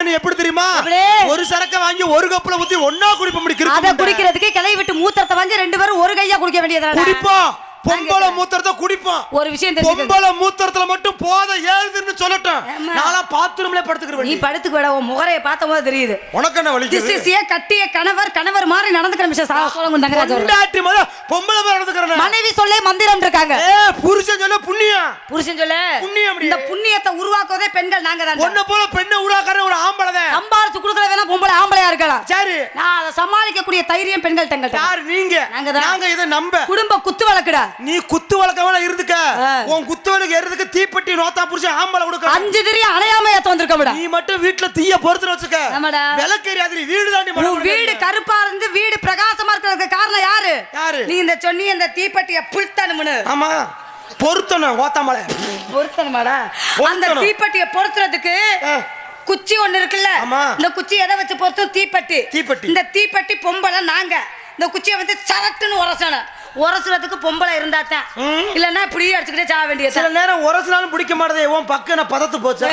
எப்படி தெரியுமா? ஒரு சரக்க வாங்கி ஒரு கப்புல ஊத்தி ஒன்னா குடிப்ப முடியும் அத குடிக்கிறதுக்கு கிளை விட்டு மூத்திரத்தை வாங்கி ரெண்டு பேரும் ஒரு கையா குடிக்க வேண்டியதானே குடிப்போம். பொம்பளை மூத்திரத்தை குடிப்போம் ஒரு விஷயம் தெரிஞ்சுக்க பொம்பளை மூத்திரத்துல மட்டும் போத ஏழுதுன்னு சொல்லட்டும். நாளா பாத்ரூம்ல நீ படுத்துக்கிறேன் படுத்துக்கு விட உன் முகரைய பார்த்த போது தெரியுது. உனக்கு என்ன இஸ் ஏ கட்டிய கணவர் கணவர் மாதிரி நடந்துக்கிற மிஸ்டர் சோழங்க தங்கராஜ் அவர்கள். பொண்டாட்டி முத பொம்பளை மாதிரி நடந்துக்கிறேன். மனைவி சொல்லே மந்திரம் இருக்காங்க. ஏ புருஷன் சொல்ல புண்ணியம். புருஷன் சொல்ல புண்ணியம். இந்த புண்ணியத்தை உருவாக்குவதே பெண்கள் நாங்க தான் உன்ன போல பெண்ணை உருவாக்குற ஒரு ஆம்பளை தான் சம்பாரிச்சு கொடுக்கற வேணா பொம்பளை ஆம்பளையா இருக்கலாம் சரி. நான் அதை சமாளிக்கக்கூடிய தைரியம் பெண்கள் தங்கள்ட்ட யார்? நீங்க. நாங்க. நாங்க இதை நம்ப. குடும்ப குத்து வழக்குடா. நீ குத்து வழக்கவன இருந்துக்க. உன் குத்து வழக்கு எறதுக்கு தீப்பெட்டி நோத்தா புடிச்சு ஆம்பளை கொடுக்க அஞ்சு திரி அணையாம ஏத்த வந்திருக்க நீ மட்டும் வீட்டுல தீய பொறுத்து வச்சுக்க ஆமாடா. விளக்கெரியாது வீடு தாண்டி வீடு. கருப்பா இருந்து வீடு பிரகாசமா இருக்கிறதுக்கு காரணம் யாரு யாரு? நீ இந்த சொன்னி இந்த தீப்பெட்டிய புல்தனுமுன்னு ஆமா பொருத்தணும் ஓத்தாமலை பொருத்தனுமாடா அந்த. தீப்பெட்டிய பொருத்துறதுக்கு. குச்சி ஒண்ணு இருக்குல்ல ஆமா. இந்த குச்சி எதை வச்சு பொறுத்தும் தீப்பெட்டி தீப்பெட்டி. இந்த தீப்பெட்டி பொம்பளை நாங்க இந்த குச்சியை வந்து சரட்டுன்னு உரசணும் உரசுறதுக்கு பொம்பளை இருந்தா தான். இல்லன்னா இப்படியே அடிச்சுக்கிட்டே சாக வேண்டியது சில நேரம் உரசினாலும் பிடிக்க மாட்டதே உன் பக்கம் நான் பதத்து போச்சு?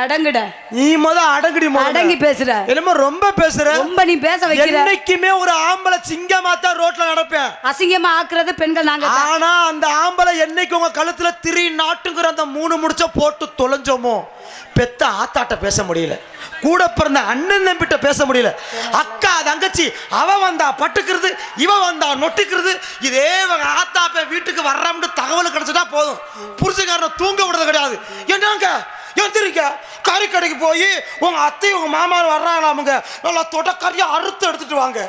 அடங்குட. நீ முத அடங்குடி. அடங்கி பேசுற. என்னமோ ரொம்ப பேசுற. ரொம்ப நீ பேச வைக்கிற. என்னைக்குமே ஒரு ஆம்பளை சிங்கமா தான் ரோட்ல நடப்பேன். அசிங்கமா ஆக்குறது பெண்கள் நாங்க. ஆனா அந்த ஆம்பளை என்னைக்கு உங்க கழுத்துல திரி நாட்டுங்கிற அந்த மூணு முடிச்ச போட்டு தொலைஞ்சோமோ பெத்த ஆத்தாட்ட பேச முடியல. கூட பிறந்த அண்ணன் தம்பிட்ட பேச முடியல. அக்கா தங்கச்சி அவ வந்தா பட்டுக்கிறது இவ வந்தா நொட்டிக்கிறது இதே இவங்க ஆத்தாப்ப வீட்டுக்கு வர்றோம்னு தகவல் கிடைச்சிட்டா போதும். புருஷக்காரனை தூங்க விடுறது கிடையாது. என்னங்க? எந்திரிக்க கறி கடைக்கு போய் உங்க அத்தை உங்க மாமா வர்றாங்களாமுங்க. நல்லா தொடக்கறியா அறுத்து எடுத்துட்டு வாங்க.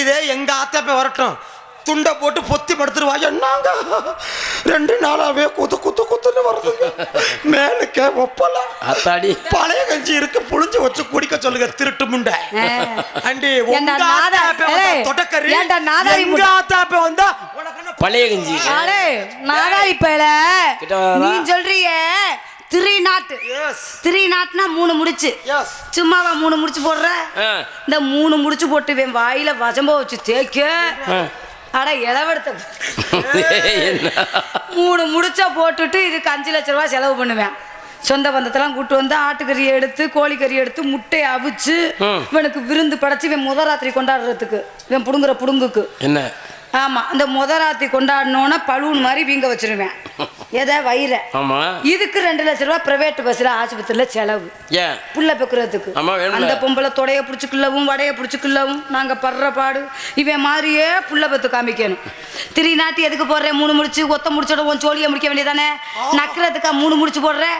இதே எங்க ஆத்தாப்ப வரட்டும். துண்டை போட்டு பொத்தி படுத்துருவா. என்னங்க? ரெண்டு நாளாவே குத்து குத்து குத்துன்னு வருது. மேலுக்க ஒப்பலாம் அத்தாடி. பழைய கஞ்சி இருக்கு புளிஞ்சு வச்சு குடிக்க சொல்லுங்க திருட்டு முண்டை. அண்டி உங்க நாதா- ஆத்தாப்ப வந்தா தொடக்கறி. ஏண்டா நாதாரி? ஆத்தாப்ப வந்தா உனக்கு என்ன பழைய கஞ்சி. பயல. கிட்ட வாடா. நீ சொல்றிய திரி நாட்டு. எஸ் திரி நாட்டுனா மூணு முடிச்சு. எஸ் சும்மாவா மூணு முடிச்சு போடுற. இந்த மூணு முடிச்சு போட்டு இவன் வாயில வசம்ப வச்சு தேய்க்க. ஆ. அட இளவெடுத்த மூணு முடிச்சா போட்டுட்டு இதுக்கு அஞ்சு லட்ச ரூபாய் செலவு பண்ணுவேன். சொந்த பந்தத்தெல்லாம் கூட்டு வந்து ஆட்டுக்கறி எடுத்து கோழிக்கறி எடுத்து முட்டையை அவிச்சு. இவனுக்கு விருந்து படைச்சு இவன் முத ராத்திரி கொண்டாடுறதுக்கு இவன் புடுங்குற புடுங்குக்கு. என்ன? ஆமா அந்த முத ராத்திரி கொண்டாடினோன்னா பலூன் மாதிரி வீங்க வச்சிருவேன். எதை? வயிற. ஆமா. இதுக்கு ரெண்டு லட்ச ரூபாய் பிரைவேட் பஸ்ல ஆஸ்பத்திரியில செலவு. ஏன்? புள்ள பெக்குறதுக்கு. அந்த பொம்பளை தொடைய பிடிச்சிக்கலவும் வடைய பிடிச்சிக்கலவும் நாங்க படுற பாடு. இவன் மாதிரியே புள்ள பெத்து காமிக்கணும். திரி நாட்டி எதுக்கு போடுறேன் மூணு முடிச்சு ஒத்த முடிச்சோட உன் சோழியை முடிக்க வேண்டியதானே? நக்கிறதுக்கா மூணு முடிச்சு போடுறேன்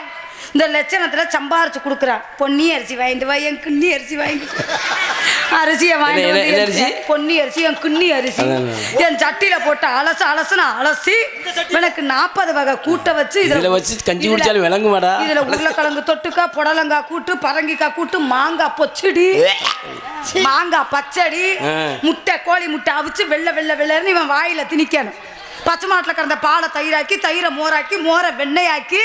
இந்த லட்சணத்துல சம்பாரிச்சு கொடுக்குறான் பொன்னி அரிசி வாங்கிட்டு வா என் கிண்ணி அரிசி வாங்கிட்டு அரிசியை வாங்கிட்டு? பொன்னி அரிசி என் கிண்ணி அரிசி. என் சட்டியில போட்டு அலசு அலசுனா அலசி எனக்கு நாற்பது வகை கூட்ட வச்சு இதுல வச்சு கஞ்சி இதுல- குடிச்சாலும் விளங்குமாடா? இதுல உருளைக்கிழங்கு தொட்டுக்காய் புடலங்காய் கூட்டு பரங்கிக்காய் கூட்டு மாங்காய் பொச்சடி. மாங்காய் பச்சடி. முட்டை கோழி முட்டை அவிச்சு வெள்ளை வெள்ளை வெள்ளைன்னு இவன் வாயில திணிக்கணும். பச்சை மாட்டுல கறந்த பாலை தயிராக்கி தயிரை மோராக்கி மோரை வெண்ணெயாக்கி.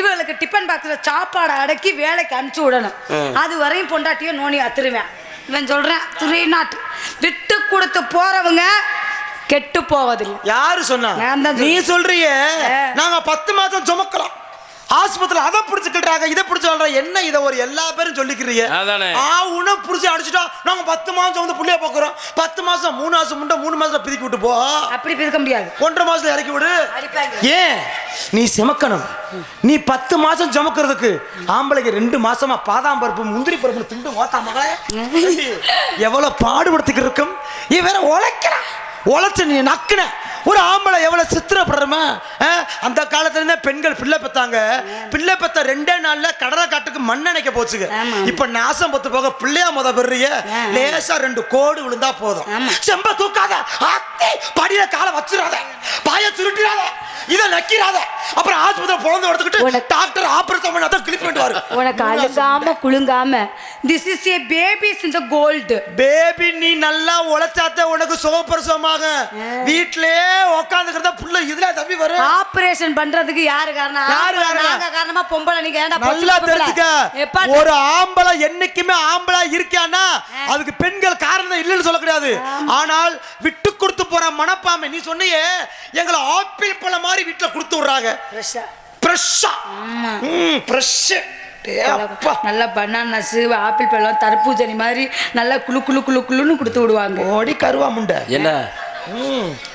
இவங்களுக்கு டிஃபன் பாக்ஸ்ல சாப்பாடை அடக்கி வேலைக்கு அனுப்பிச்சு விடணும். அது வரையும் பொண்டாட்டியோ நோனி அத்துருவேன். இவன் சொல்றேன் துறை நாட்டு விட்டு கொடுத்து போறவங்க கெட்டு போவதில்லை. யாரு சொன்னா? நீ சொல்றியே. நாங்க பத்து மாசம் சுமக்கலாம் ஆஸ்பத்திரியில அதை பிடிச்சுக்கிட்டாங்க இதை பிடிச்சு சொல்றேன் என்ன இதை ஒரு எல்லா பேரும் சொல்லிக்கிறீங்க? அதானே. ஆ உன புடிச்சு அடிச்சுட்டா நாங்க பத்து மாசம் வந்து புள்ளைய போக்குறோம். பத்து மாசம் மூணு மாசம் முண்டை மூணு மாசத்துல பிரிக்கி விட்டு போ. அப்படி பிரிக்க முடியாது. ஒன்றரை மாசத்துல இறக்கி விடு. ஏன்? நீ சுமக்கணும். நீ பத்து மாசம் சுமக்கிறதுக்கு ஆம்பளைக்கு ரெண்டு மாசமா பாதாம் பருப்பு முந்திரி பருப்பு திண்டு ஓத்தா மகளே. எவ்வளவு பாடுபடுத்திக்கிட்டு இருக்கும்? நீ வேற உழைக்கிறான் உழைச்சு நீ நக்குன. ஒரு ஆம்பளை எவ்வளவு சித்திரப்படுறமா? அந்த காலத்துல இருந்தே பெண்கள் பிள்ளை பெத்தாங்க. பிள்ளை பெத்த ரெண்டே நாள்ல கடலை காட்டுக்கு மண்ணெண்ணைக்க போச்சுங்க. இப்ப நாசம் பத்து போக பிள்ளையா முத பெரிய. லேசா ரெண்டு கோடு விழுந்தா போதும். செம்ப தூக்காத. அத்தை படியில காலை வச்சிடாத. பாய சுருட்டிடாத இத நக்கிறாத அப்புறம் ஆஸ்பத்திரி பிறந்து எடுத்துக்கிட்டு டாக்டர் ஆபரேஷன் பண்ணி அதான் கிளிப் பண்ணிட்டு வாரு உனக்கு அழுகாம குலுங்காம திஸ் இஸ் ஏ பேபிஸ் இந்த கோல்டு பேபி நீ நல்லா உழைச்சாத்த உனக்கு சுகப்பிரசவமாக. வீட்லயே உட்காந்துக்கிறத புள்ள இதுல தம்பி வரும். ஆபரேஷன் பண்றதுக்கு யாரு காரணம்? யாரு காரணம்? காரணமா பொம்பளை நீங்க ஏன்டா நல்லா? தெரிஞ்சுக்க. ஒரு ஆம்பளை என்னைக்குமே ஆம்பளை இருக்கானா அதுக்கு பெண்கள் காரணம் இல்லைன்னு சொல்ல கிடையாது. ஆனால் விட்டு கொடுத்து போற மனப்பான்மை நீ சொன்னியே எங்களை ஆப்பிள் பழம் மாதிரி வீட்டுல கொடுத்து விடுறாங்க. ஃப்ரெஷ்ஷா ஃப்ரெஷ்ஷா. நல்லா பனானாஸு ஆப்பிள் பழம் தர்பூசணி மாதிரி நல்லா குளு குளு குளு குளுன்னு கொடுத்து விடுவாங்க. ஓடி கருவா முண்டை. என்ன?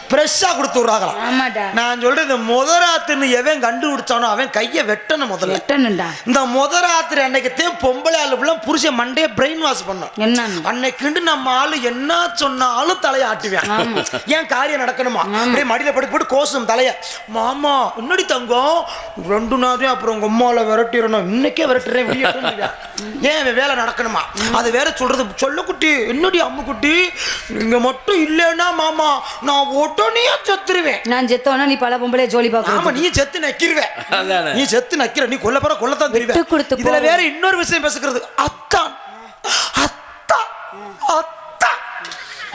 ஃப்ரெஷ்ஷா கொடுத்து விடுறாங்களாம் நான் இந்த முதராத்துன்னு எவன் கண்டுபிடிச்சானோ அவன் கையை வெட்டணும் முதல்ல. எட்டணுண்டா இந்த முதராத்திரி அன்னைக்குத்தான் பொம்பளை ஆளுலாம் புருஷன் மண்டையை பிரெயின் வாஷ் பண்ணோம் என்னன்னு? அன்னைக்குண்டு நம்ம ஆளு என்ன சொன்னாலும் தலையை ஆட்டுவேன். ஏன் காரியம் நடக்கணுமா? அப்படியே மடியில படுத்து போட்டு கோசம் தலைய. மாமா என்னடி தங்கம்? ரெண்டு நாளையும் அப்புறம் உங்க அம்மால விரட்டிடணும். இன்னைக்கே விரட்டுறேன் விடியட்டும்னுவியா. ஏன் வேலை நடக்கணுமா? அது வேற சொல்றது. சொல்ல குட்டி என்னடி அம்மு குட்டி நீங்க மட்டும் இல்லைன்னா மாமா நான் உடனே செத்துருவேன். நான் செத்தோன்னா நீ பல பொம்பளை ஜோலி ஆமா பார்க்கணும் நீ செத்து நக்கிருவேன். நீ செத்து நக்கிற நீ கொல்ல போற கொல்லத்தான் தெரியும் கொடுத்து இதுல. வேற இன்னொரு விஷயம் பேசுகிறது அத்தான். அத்தான் அத்தான்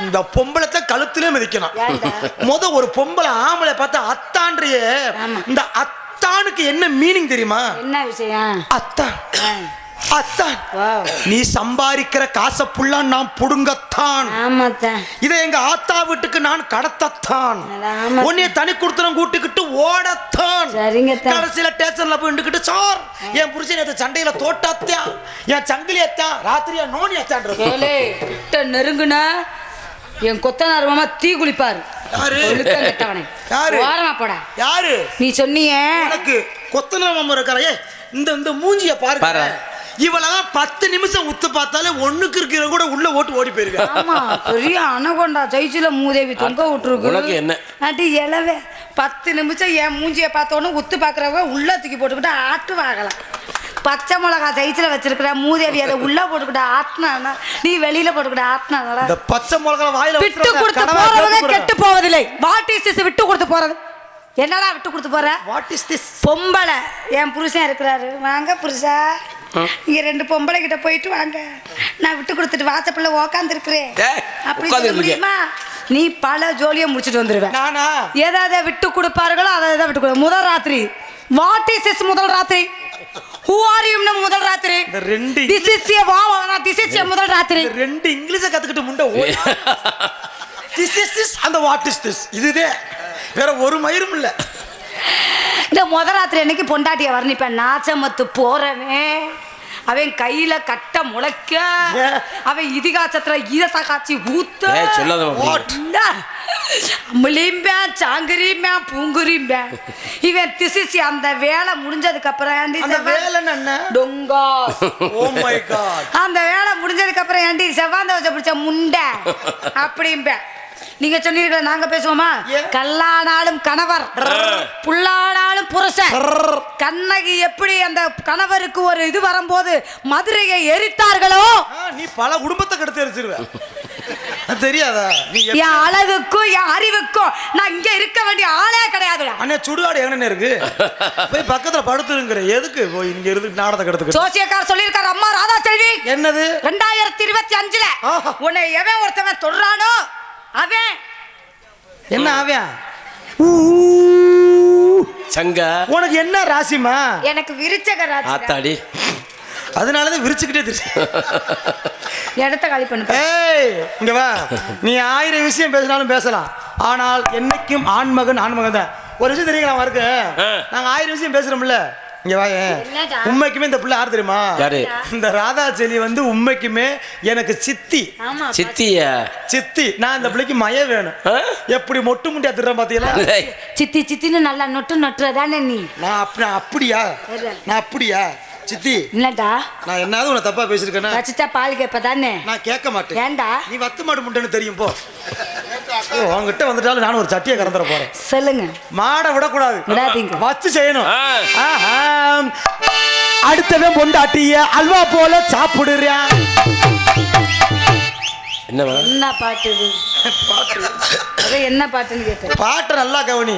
இந்த பொம்பளத்தை கழுத்திலே மிதிக்கணும். ஏன்டா? முத ஒரு பொம்பளை ஆம்பளை பார்த்தா அத்தான்றியே. ஆமா. இந்த அத்தானுக்கு என்ன மீனிங் தெரியுமா? என்ன விஷயம்? அத்தான். அத்தான். நீ சம்பாதிக்கிற காசை புள்ளா நான் புடுங்கத்தான். இதை எங்க ஆத்தா வீட்டுக்கு நான் கடத்தத்தான். உன்னைய தனி கொடுத்தனம் கூட்டிக்கிட்டு ஓடத்தான். கடைசியில ஸ்டேஷன்ல போய் நின்றுக்கிட்டு சார் என் புருஷன் நேத்து சண்டையில தோட்டாத்தான் என் சங்கிலி அத்தான் ராத்திரியா நோனி கிட்ட நெருங்குனா என் கொத்தனார் மாமா தீ குளிப்பாரு. யாரு? ஓரமா போடா. யாரு? நீ சொன்னியே. உனக்கு கொத்தன மாமா இருக்கிறையே இந்த இந்த மூஞ்சிய பாருங்க. பாரு. இவளதான் பத்து நிமிஷம் உத்து பார்த்தாலே ஒண்ணுக்கு இருக்கிற கூட உள்ள ஓட்டு ஓடி போயிருக்கேன் ஆமா பெரிய அனகொண்டா ஜெயிச்சுல மூதேவி தொங்க விட்டுருக்கு என்ன? அடி இலவே பத்து நிமிஷம் என் மூஞ்சிய பார்த்தோன்னு உத்து பாக்குறவங்க உள்ள தூக்கி போட்டுக்கிட்டு ஆட்டு வாங்கலாம் பச்சை மிளகா சைஸ்ல வச்சிருக்கிற மூதேவி அதை உள்ள போட்டுக்கிட்டு ஆட்டினா நீ வெளியில போட்டுக்கிட்டு ஆட்டினாடா இந்த பச்சை மிளகா வாயில விட்டு கொடுத்து போறவங்க கேட்டு போவதில்லை. வாட் இஸ் திஸ் விட்டு கொடுத்து போறது. என்னடா விட்டு கொடுத்து போற? வாட் இஸ் திஸ் பொம்பளை. என் புருஷன் இருக்கிறாரு. வாங்க புருஷா. நீங்க ரெண்டு பொம்பளை கிட்ட போயிட்டு வாங்க. நான் விட்டு கொடுத்துட்டு வாசப்பிள்ள உக்காந்து இருக்கிறேன் ஏய், அப்படி சொல்ல. முடியுமா? நீ பல ஜோலியை முடிச்சிட்டு வந்துருவேன் எதை விட்டு கொடுப்பார்களோ அதை தான் விட்டு கொடு முதல் ராத்திரி. வாட் இஸ் இஸ் முதல் ராத்திரி? ஹூ ஆர் யூ முதல் ராத்திரி? ரெண்டு திஸ் இஸ் ஏ வா திஸ் இஸ் ஏ முதல் ராத்திரி. ரெண்டு இங்கிலீஷ கத்துக்கிட்டு முண்டை திஸ் இஸ் திஸ் அந்த வாட் இஸ் திஸ் இதுதே. வேற ஒரு மயிரும் இல்ல இந்த முத ராத்திரி அன்னைக்கு பொண்டாட்டிய வர்ணிப்பேன். நாச்சமத்து போறவே அவன் கையில கட்ட முளைக்க? அவன் இதிகாசத்துல ஈரத்தை காய்ச்சி ஊத்த? அம்பளிம்பேன் சாங்கரிம்பேன் பூங்குரிம்பேன். இவன் திசிச்சு அந்த வேலை முடிஞ்சதுக்கு அப்புறம் டொங்கா. காட் அந்த வேலை முடிஞ்சதுக்கு அப்புறம் ஏண்டி செவ்வாந்த வச்ச பிடிச்ச முண்டை. அப்படிம்பேன். நீங்க சொன்னீர்கள் நாங்க பேசுவோமா? கல்லானாலும் கணவர். புல்லானாலும் புருஷன். கண்ணகி எப்படி அந்த கணவருக்கு ஒரு இது வரும்போது மதுரையை எரித்தார்களோ? நீ பல குடும்பத்தை கெடுத்து எரிச்சிருவ. தெரியாதா? என் அழகுக்கும் என் அறிவுக்கும் நான் இங்க இருக்க வேண்டிய ஆளே கிடையாதுடா அண்ணே சுடுகாடு எங்கன்னு இருக்கு? போய் பக்கத்துல படுத்துருங்கிற. எதுக்கு போய் இங்க இருந்து நாடகத்தை கெடுத்துக்கிட்டு? ஜோசியக்கார் சொல்லியிருக்காரு அம்மா ராதா செல்வி என்னது? ரெண்டாயிரத்தி இருபத்தி அஞ்சுல. உன்னை எவன் ஒருத்தவன் தொடுறானோ? அவன். என்ன ஆவியா சங்க. உனக்கு என்ன ராசிமா எனக்கு விருச்சக ராசி ஆத்தாடி. அதனாலதான் விரிச்சுக்கிட்டே தெரியும் இடத்த காலி பண்ணு ஏய் இங்க வா. நீ ஆயிரம் விஷயம் பேசினாலும் பேசலாம். ஆனால் என்னைக்கும் ஆண்மகன் ஆண்மகன் தான் ஒரு விஷயம் தெரியுங்களா இருக்கு ஆ. நாங்க ஆயிரம் விஷயம் பேசுறோம்ல. இங்க? உண்மைக்குமே இந்த பிள்ளை யார் தெரியுமா? யாரு? இந்த ராதா செலி வந்து உண்மைக்குமே எனக்கு சித்தி. சித்திய? சித்தி. நான் இந்த பிள்ளைக்கு மய வேணும்? எப்படி மொட்டு முட்டியா திடுறேன் பாத்தீங்களா? சித்தி சித்தின்னு நல்லா நொட்டு நட்டுறதானே நீ? நான் அப்~ நான் அப்படியா? நான் அப்படியா? சித்தி. இல்லடா நான் என்னது உன்னை தப்பா பேசிருக்கேன்னா ரச்சிதா பால் கேப்பதானே நான் கேட்க மாட்டேன். ஏன்டா? நீ வத்து மாடு முட்டைன்னு தெரியும் போ. ஓ, உன்கிட்ட வந்துட்டாலும் நானும் ஒரு சட்டியை கறந்துட போறேன். சொல்லுங்க. மாடை விடக்கூடாது. விடாதீங்க. வச்சு செய்யணும். அடுத்தவன் பொண்டாட்டிய அல்வா போல சாப்பிடுறான். என்ன பாட்டு இது? என்ன பாட்டுன்னு பாட்டை நல்லா கவனி.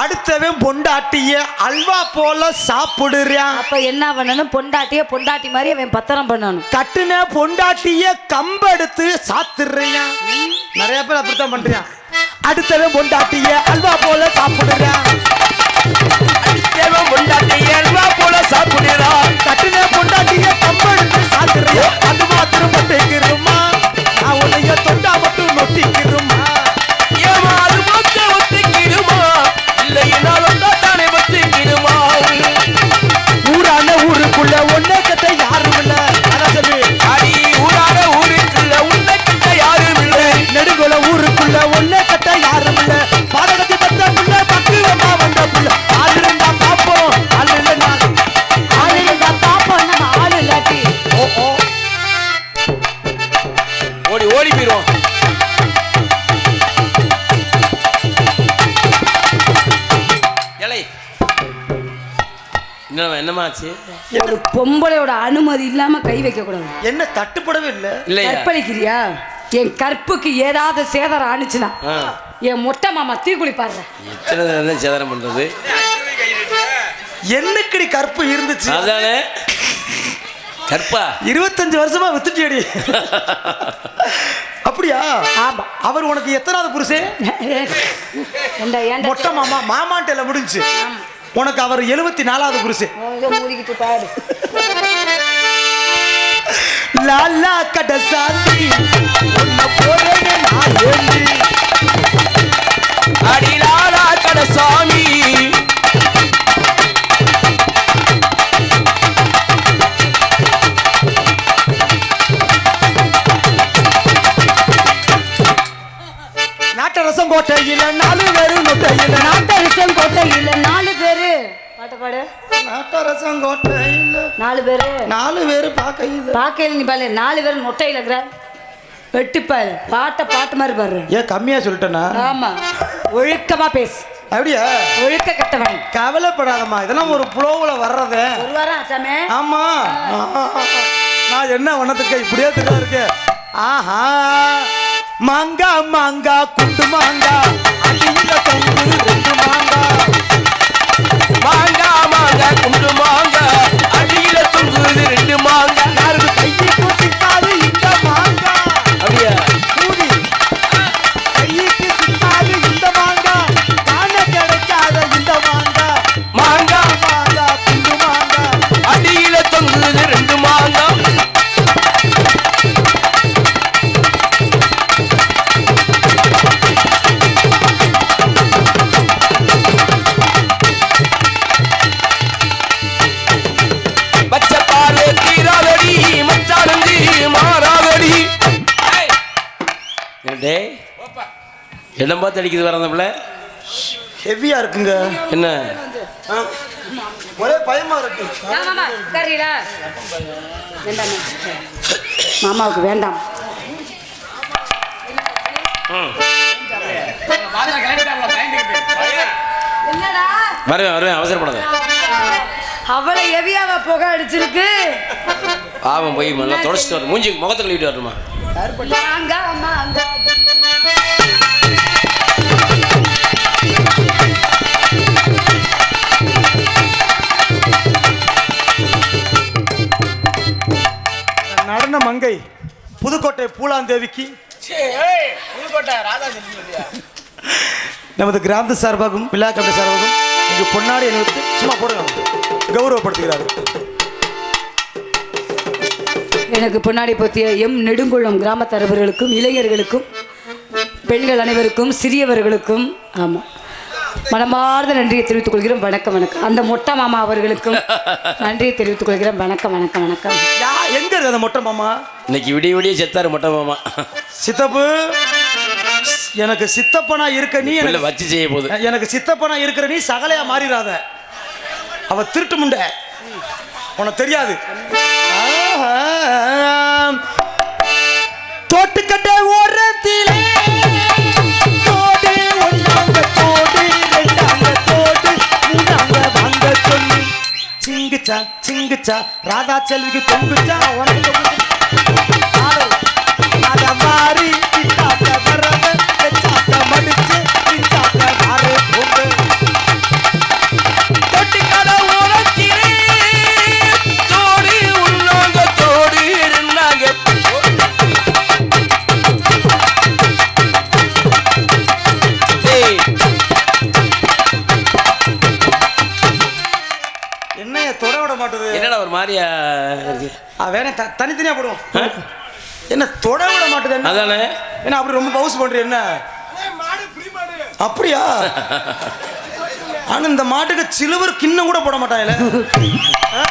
அடுத்தவன் பொண்டாட்டிய அல்வா போல சாப்பிடுறான். அப்ப என்ன பண்ணணும்? பொண்டாட்டிய பொண்டாட்டி மாதிரி அவன் பத்திரம் பண்ணணும். கட்டுன பொண்டாட்டிய கம்பெடுத்து சாத்துறியான் நிறைய பேர் அப்படித்தான் பண்றான். அடுத்தவன் பொண்டாட்டிய அல்வா போல சாப்பிடுறான். தேவன் பொண்டாட்டி அல்வா போல சாப்பிடுறான். கட்டுன பொண்டாட்டிய கம்பெடுத்து சாத்துறியான் அது மாத்திரம் பட்டுக்கிறோமா மட்டும் என்ன என்னம்மா ஆச்சு ஒரு பொம்பளையோட அனுமதி இல்லாம கை வைக்க கூடாது. என்ன தட்டுப்படவே இல்லை? இல்லையா. கற்பழிக்கிறியா? என் கற்புக்கு ஏதாவது சேதாரம் ஆணுச்சுன்னா என் மொட்டை மாமா தீ குளிப்பாடுற எத்தனை சேதாரம் பண்றது? என்னக்கடி கற்பு இருந்துச்சு? அதானே. கற்பா? இருபத்தஞ்சு வருஷமா வித்துட்டியடி. அப்படியா? ஆமா. அவர் உனக்கு எத்தனாவது புருஷன்? மொட்டை மாமா மாமான்ட்டு முடிஞ்சு. உனக்கு அவர் எழுபத்தி நாலாவது புருஷன் ஏதோ மூடிக்கிட்டு பாடு லாலா கட பாட்டு பாடு. நாட்டரசம் கோட்டையில நாலு பேரு. நாலு பேரு பார்க்கையில பாக்கையில் நீ பாரு நாலு பேர் நொட்டையில் இருக்கிற. வெட்டிப்பாரு பாட்டை பாட்டு மாதிரி பாரு ஏன் கம்மியா சொல்லிட்டேனா? ஆமா. ஒழுக்கமா பேசு. அப்படியா? ஒழுக்க கட்டவன். கவலைப்படாதம்மா இதெல்லாம் ஒரு புலோவுல வர்றது. ஒரு வாரம் ஆச்சாமே? ஆமா. நான் என்ன வண்ணத்துக்கு இப்படியே தெரியா இருக்கு? ஆஹா. மாங்கா மாங்கா குண்டு மாங்கா. அடியில தொங்கு ரெண்டு மாங்கா. மாங்கா மாங்கா குண்டு மாங்கா அடியில தொங்குது ரெண்டு மாங்க இடம் பார்த்து அடிக்குது வர அந்த பிள்ளை. ஹெவியா இருக்குங்க. என்ன? ஒரே பயமா இருக்கு. மாமாவுக்கு வேண்டாம். என்னடா? வருவேன் வருவேன் அவசரப்படாத. அவளை எவியாவ புகை அடிச்சிருக்கு. பாவம் போய் நல்லா தொடச்சிட்டு வரும் மூஞ்சி முகத்தை கழுவிட்டு வரணுமா? அங்க அம்மா அங்க. நடன மங்கை புதுக்கோட்டை பூலாந்தேவிக்கு நமது கிராந்த சார்பாகவும் விழா சார்பாகவும் இங்கு பொன்னாடி அணிவித்து சும்மா போடுங்க கௌரவப்படுத்துகிறார்கள் எனக்கு பின்னாடி பற்றிய எம் நெடுங்குளம் கிராம தலைவர்களுக்கும் இளைஞர்களுக்கும் பெண்கள் அனைவருக்கும் சிறியவர்களுக்கும் ஆமாம் மனமார்ந்த நன்றியை தெரிவித்துக் கொள்கிறோம். வணக்கம் வணக்கம். அந்த மொட்டை மாமா அவர்களுக்கும் நன்றியை தெரிவித்துக் கொள்கிறோம். வணக்கம் வணக்கம் வணக்கம். யா எங்க இருக்கு அந்த மொட்டை மாமா? இன்னைக்கு விடிய விடிய செத்தாரு மொட்டை மாமா. சித்தப்பு எனக்கு சித்தப்பனா இருக்க நீ எனக்கு வச்சு செய்ய போகுது. எனக்கு சித்தப்பனா இருக்கிற நீ சகலையா மாறிடாத அவ திருட்டு முண்டை. உனக்கு தெரியாது. ஆஹா. தோட்டுக்கட்டை சிங்குச்சா சிங்குச்சா ராதா செல்விக்கு தொங்குச்சா உனக்கு தொங்குச்சா ஆ, வேணா த- தனித்தனியா போடுவோம். என்ன தொட விட மாட்டுது அதானே? என்ன அப்படி ரொம்ப பவுஸ் பண்ற என்ன? அப்படியா? ஆனா இந்த மாட்டுக்கு சிலுவர் கிண்ணம் கூட போட மாட்டாங்கல்ல ஆ?